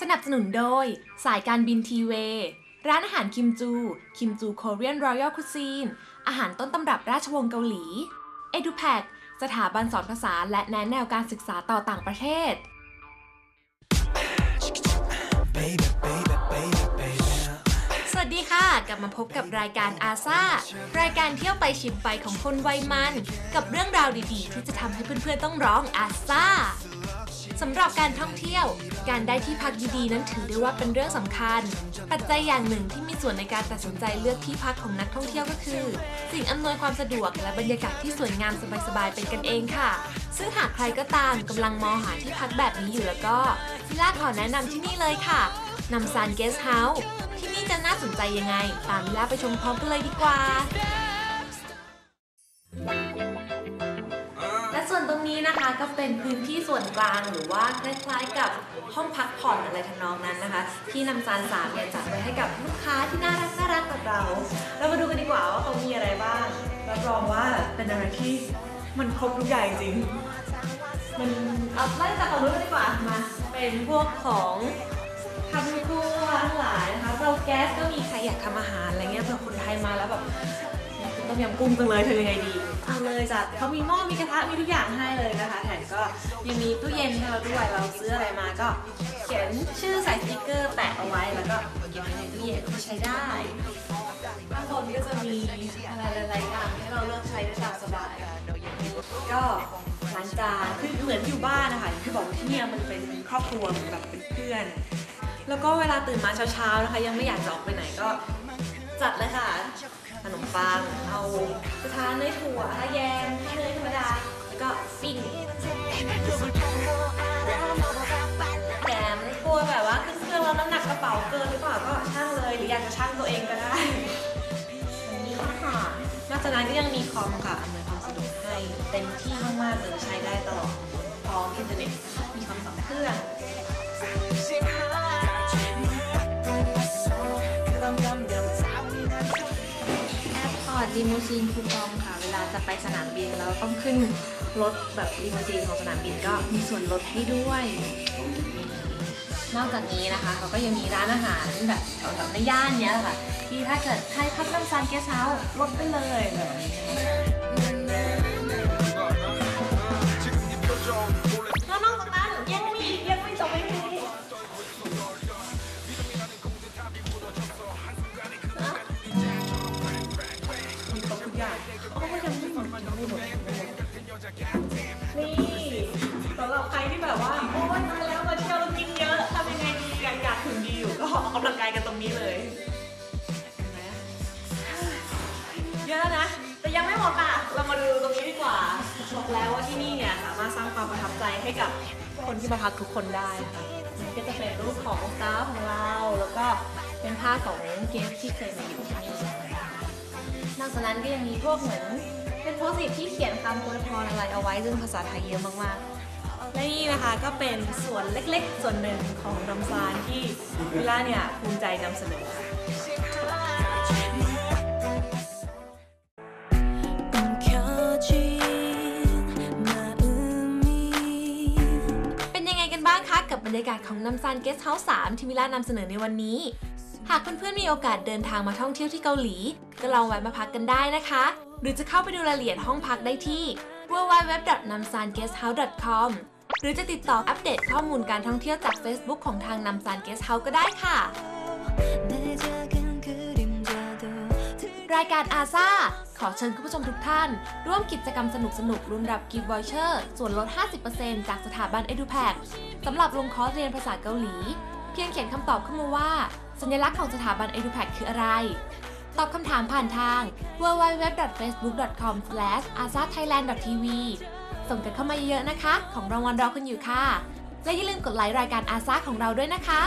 สนับสนุนโดย สายการบินทีเว ร้านอาหารคิมจู คิมจูโคเรียนรอยัลคุซีน อาหารต้นตำรับราชวงศ์เกาหลี e d u p a c สถาบันสอนภาษาและแนะแนวการศึกษาต่อต่างประเทศ กลับมาพบกับรายการอาซารายการเที่ยวไปชิมไปของคนวัยมัน กับเรื่องราวดีๆ ที่จะทำให้เพื่อนๆต้องร้องอาซาสำหรับการท่องเที่ยว การได้ที่พักดีๆ นั้นถือได้ว่าเป็นเรื่องสำคัญ ปัจจัยอย่างหนึ่งที่มีส่วนในการตัดสินใจเลือกที่พักของนักท่องเที่ยวก็คือ สิ่งอำนวยความสะดวกและบรรยากาศที่สวยงามสบายๆเป็นกันเองค่ะ ซึ่งหากใครก็ตามกำลังมองหาที่พักแบบนี้อยู่แล้วก็ซิล่าขอแนะนำที่นี่เลยค่ะนำซานเกสเฮาส์ ที่นี่จะน่าสนใจยังไง ตามมิล่าไปชมพร้อมกันเลยดีกว่า และส่วนตรงนี้นะคะก็เป็นพื้นที่ส่วนกลางหรือว่าคล้ายๆกับห้องพักผ่อนอะไรทำนองนั้นนะคะ ที่นำซานสามเนี่ยจัดไว้ให้กับลูกค้าที่น่ารักน่ารักแบบเรา เรามาดูกันดีกว่าว่าเขามีอะไรบ้างรับรองว่าเป็นอะไรที่มันครบทุกอย่างจริง มันเอาไล่จากฝั่งนู้นกันดีกว่ามา เป็นพวกของ ทำครัวทั้งหลายนะคะเราแก๊สก็มีใครอยากทำอาหารอะไรเงี้ยเผื่อคนไทยมาแล้วแบบต้มยำกุ้งจังเลยทำยังไงดีเอาเลยจัดเขามีหม้อมีกระทะมีทุกอย่างให้เลยนะคะแถมก็ยังมีตู้เย็นให้เราด้วยเราซื้ออะไรมาก็ เขียนชื่อใส่สติ๊กเกอร์แปะเอาไว้แล้วก็เก็บไว้ในตู้เย็นก็ใช้ได้ข้างบนก็จะมีอะไรหลายๆอย่างให้เราเลือกใช้ได้ตามสบายก็ล้างจานคือเหมือนอยู่บ้านนะคะอย่างที่บอกว่าที่เนี่ยมันเป็นครอบครัวแบบเป็นเพื่อน แล้วก็เวลาตื่นมาเช้าๆนะคะ ยังไม่อยากจะออกไปไหนก็จัดเลยค่ะ ขนมปัง เอากระทะเนยถั่วทาแยมเนยธรรมดา แล้วก็ปิ้งแถมกลัวแบบว่าขึ้นเครื่องแล้วน้ำหนักกระเป๋าเกินหรือเปล่าก็ช่างเลยหรืออยากจะช่างตัวเองก็ได้นนี้ค่ะ นอกจากนั้นก็ยังมีคอมค่ะอำนวยความสะดวกให้เต็มที่มากๆเลยใช้ได้ตลอดพร้อมอินเทอร์เน็ตมีคอมสองเครื่อง ลิมูซีนคูปองค่ะ เวลาจะไปสนามบินแล้วต้องขึ้นรถแบบลิมูซีนของสนามบินก็มีส่วนลดให้ด้วย นอกจากนี้นะคะเขาก็ยังมีร้านอาหารแบบแถวในย่านเนี้ยค่ะ ที่ถ้าเกิดใครพักน้ำซันเกสเฮาลดไปเลยแบบนี้ ใครที่แบบว่าโอ้ยมาแล้วมาเที่ยวแล้วกินเยอะทำยังไงดีอยากอยากถึงดีอยู่ก็ออกกำลังกายกันตรงนี้เลยเห็นไหมเยอะนะ แต่ยังไม่หมดอะ เรามาดูตรงนี้ดีกว่าบอกแล้วว่าที่นี่เนี่ยสามารถสร้างความประทับใจให้กับคนที่มาพักทุกคนได้นะคะนี่ก็จะเป็นรูปของสตาฟของเรา แล้วก็เป็นภาพของเกสที่เคยมาอยู่ที่นี่นอกจากนั้นก็ยังมีพวกเหมือนเป็นโพสต์ที่เขียนคำอวยพรอะไรเอาไว้ซึ่งภาษาไทยเยอะมากๆ และนี่นะคะก็เป็นส่วนเล็กๆ ส่วนหนึ่งของรำซานที่วิล่าเนี่ยภูมิใจนำเสนอค่ะ 움켜쥔 마음이 เป็นยังไงกันบ้างคะ กับบรรยากาศของน้ำซานเกสเฮาส์3ที่มิล่านำเสนอในวันนี้ หากเพื่อนๆมีโอกาสเดินทางมาท่องเที่ยวที่เกาหลี ก็ลองแวะมาพักกันได้นะคะ หรือจะเข้าไปดูรายละเอียดห้องพักได้ที่ www.namsanguesthouse.com ห รือจะติดต่ออัปเดตข้อมูลการท่องเที่ยวจาก Facebook ของทางนำซานเกสเฮาก็ได้ค่ะ รายการอาซาขอเชิญคุณผู้ชมทุกท่าน ร่วมกิจกรรมสนุกสนุกรุ่นรับกิฟต์วอยเชอร์ส่วนลด 50%จากสถาบัน EduPac สำหรับลงคอร์สเรียนภาษาเกาหลี เพียงเขียนคำตอบเข้ามาว่า สัญลักษณ์ของสถาบัน EduPac คืออะไร ตอบคำถามผ่านทาง www.facebook.com/asatthailand.tv ส่งกันเข้ามาเยอะๆนะคะ ของรางวัลรอคุณอยู่ค่ะ และอย่าลืมกดไลค์รายการอาซาของเราด้วยนะคะ